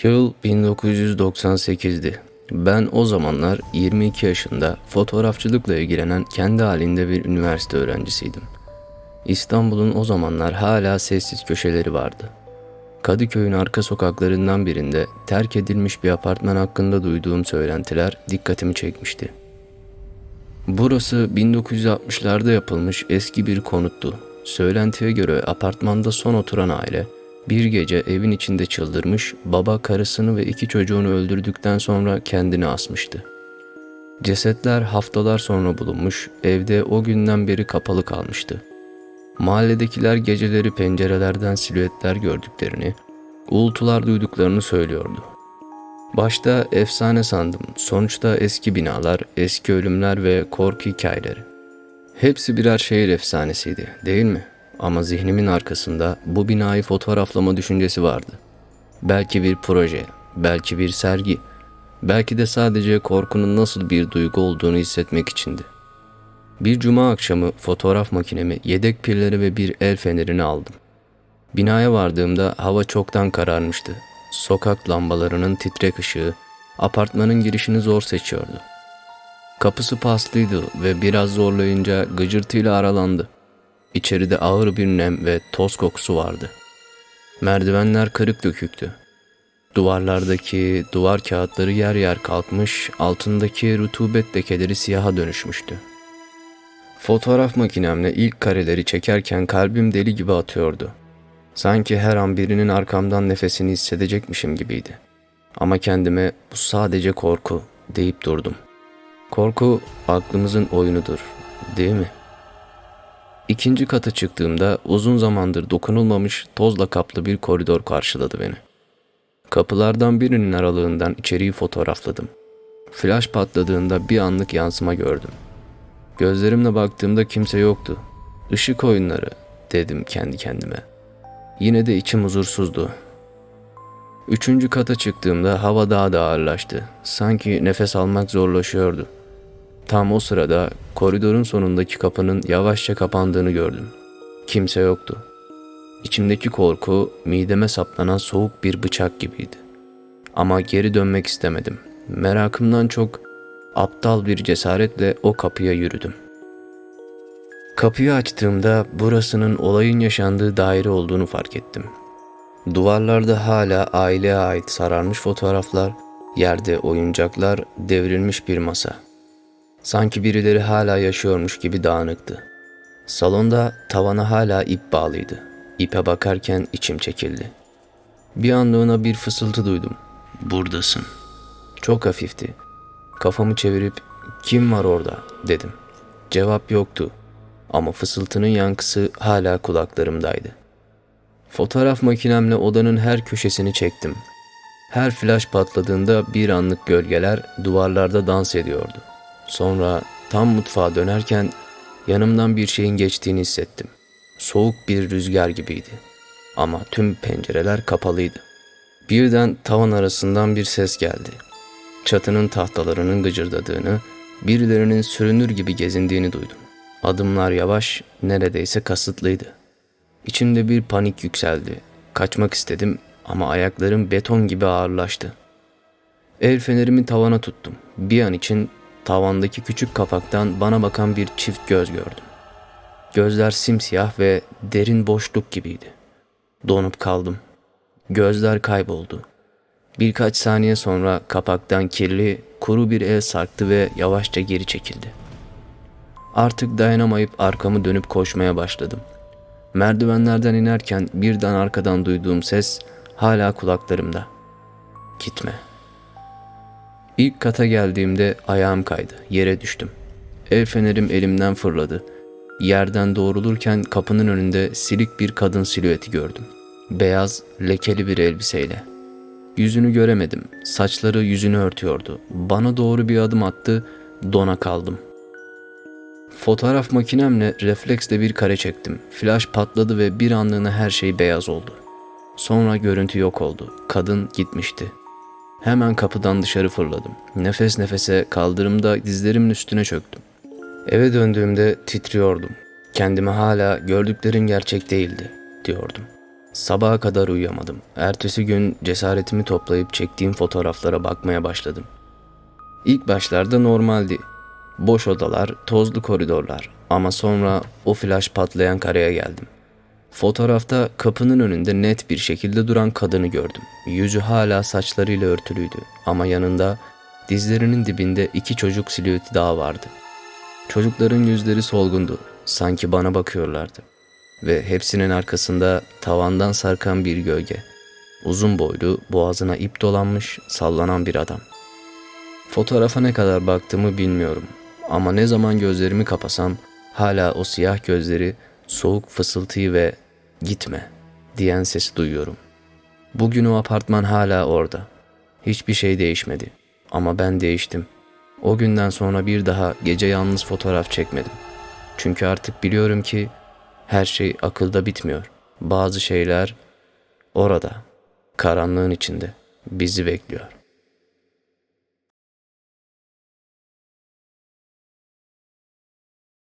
Yıl 1998'di. Ben o zamanlar 22 yaşında fotoğrafçılıkla ilgilenen kendi halinde bir üniversite öğrencisiydim. İstanbul'un o zamanlar hala sessiz köşeleri vardı. Kadıköy'ün arka sokaklarından birinde terk edilmiş bir apartman hakkında duyduğum söylentiler dikkatimi çekmişti. Burası 1960'larda yapılmış eski bir konuttu. Söylentiye göre apartmanda son oturan aile bir gece evin içinde çıldırmış, baba karısını ve iki çocuğunu öldürdükten sonra kendini asmıştı. Cesetler haftalar sonra bulunmuş, evde o günden beri kapalı kalmıştı. Mahalledekiler geceleri pencerelerden silüetler gördüklerini, uğultular duyduklarını söylüyordu. Başta efsane sandım. Sonuçta eski binalar, eski ölümler ve korku hikayeleri. Hepsi birer şehir efsanesiydi, değil mi? Ama zihnimin arkasında bu binayı fotoğraflama düşüncesi vardı. Belki bir proje, belki bir sergi, belki de sadece korkunun nasıl bir duygu olduğunu hissetmek içindi. Bir cuma akşamı fotoğraf makinemi, yedek pilleri ve bir el fenerini aldım. Binaya vardığımda hava çoktan kararmıştı. Sokak lambalarının titrek ışığı apartmanın girişini zor seçiyordu. Kapısı paslıydı ve biraz zorlayınca gıcırtıyla aralandı. İçeride ağır bir nem ve toz kokusu vardı. Merdivenler kırık döküktü. Duvarlardaki duvar kağıtları yer yer kalkmış, altındaki rutubet lekeleri siyaha dönüşmüştü. Fotoğraf makinemle ilk kareleri çekerken kalbim deli gibi atıyordu. Sanki her an birinin arkamdan nefesini hissedecekmişim gibiydi. Ama kendime bu sadece korku deyip durdum. Korku aklımızın oyunudur, değil mi? İkinci kata çıktığımda uzun zamandır dokunulmamış tozla kaplı bir koridor karşıladı beni. Kapılardan birinin aralığından içeriği fotoğrafladım. Flash patladığında bir anlık yansıma gördüm. Gözlerimle baktığımda kimse yoktu. Işık oyunları dedim kendi kendime. Yine de içim huzursuzdu. Üçüncü kata çıktığımda hava daha da ağırlaştı. Sanki nefes almak zorlaşıyordu. Tam o sırada koridorun sonundaki kapının yavaşça kapandığını gördüm. Kimse yoktu. İçimdeki korku mideme saplanan soğuk bir bıçak gibiydi. Ama geri dönmek istemedim. Merakımdan çok aptal bir cesaretle o kapıya yürüdüm. Kapıyı açtığımda burasının olayın yaşandığı daire olduğunu fark ettim. Duvarlarda hala aileye ait sararmış fotoğraflar, yerde oyuncaklar, devrilmiş bir masa. Sanki birileri hala yaşıyormuş gibi dağınıktı. Salonda tavana hala ip bağlıydı. İpe bakarken içim çekildi. Bir anlığına bir fısıltı duydum. Buradasın. Çok hafifti. Kafamı çevirip kim var orada dedim. Cevap yoktu ama fısıltının yankısı hala kulaklarımdaydı. Fotoğraf makinemle odanın her köşesini çektim. Her flash patladığında bir anlık gölgeler duvarlarda dans ediyordu. Sonra tam mutfağa dönerken yanımdan bir şeyin geçtiğini hissettim. Soğuk bir rüzgar gibiydi. Ama tüm pencereler kapalıydı. Birden tavan arasından bir ses geldi. Çatının tahtalarının gıcırdadığını, birilerinin sürünür gibi gezindiğini duydum. Adımlar yavaş, neredeyse kasıtlıydı. İçimde bir panik yükseldi. Kaçmak istedim ama ayaklarım beton gibi ağırlaştı. El fenerimi tavana tuttum. Bir an için tavandaki küçük kapaktan bana bakan bir çift göz gördüm. Gözler simsiyah ve derin boşluk gibiydi. Donup kaldım. Gözler kayboldu. Birkaç saniye sonra kapaktan kirli, kuru bir el sarktı ve yavaşça geri çekildi. Artık dayanamayıp arkamı dönüp koşmaya başladım. Merdivenlerden inerken birden arkadan duyduğum ses hala kulaklarımda. Gitme. İlk kata geldiğimde ayağım kaydı. Yere düştüm. El fenerim elimden fırladı. Yerden doğrulurken kapının önünde silik bir kadın silüeti gördüm. Beyaz, lekeli bir elbiseyle. Yüzünü göremedim. Saçları yüzünü örtüyordu. Bana doğru bir adım attı. Dona kaldım. Fotoğraf makinemle refleksle bir kare çektim. Flash patladı ve bir anlığına her şey beyaz oldu. Sonra görüntü yok oldu. Kadın gitmişti. Hemen kapıdan dışarı fırladım. Nefes nefese kaldırımda dizlerimin üstüne çöktüm. Eve döndüğümde titriyordum. Kendime hala gördüklerin gerçek değildi diyordum. Sabaha kadar uyuyamadım. Ertesi gün cesaretimi toplayıp çektiğim fotoğraflara bakmaya başladım. İlk başlarda normaldi. Boş odalar, tozlu koridorlar ama sonra o flash patlayan kareye geldim. Fotoğrafta kapının önünde net bir şekilde duran kadını gördüm. Yüzü hala saçlarıyla örtülüydü ama yanında dizlerinin dibinde iki çocuk silüeti daha vardı. Çocukların yüzleri solgundu, sanki bana bakıyorlardı. Ve hepsinin arkasında tavandan sarkan bir gölge. Uzun boylu, boğazına ip dolanmış, sallanan bir adam. Fotoğrafa ne kadar baktığımı bilmiyorum ama ne zaman gözlerimi kapasam hala o siyah gözleri, soğuk fısıltıyı ve gitme diyen sesi duyuyorum. Bugün o apartman hala orada. Hiçbir şey değişmedi ama ben değiştim. O günden sonra bir daha gece yalnız fotoğraf çekmedim. Çünkü artık biliyorum ki her şey akılda bitmiyor. Bazı şeyler orada, karanlığın içinde bizi bekliyor.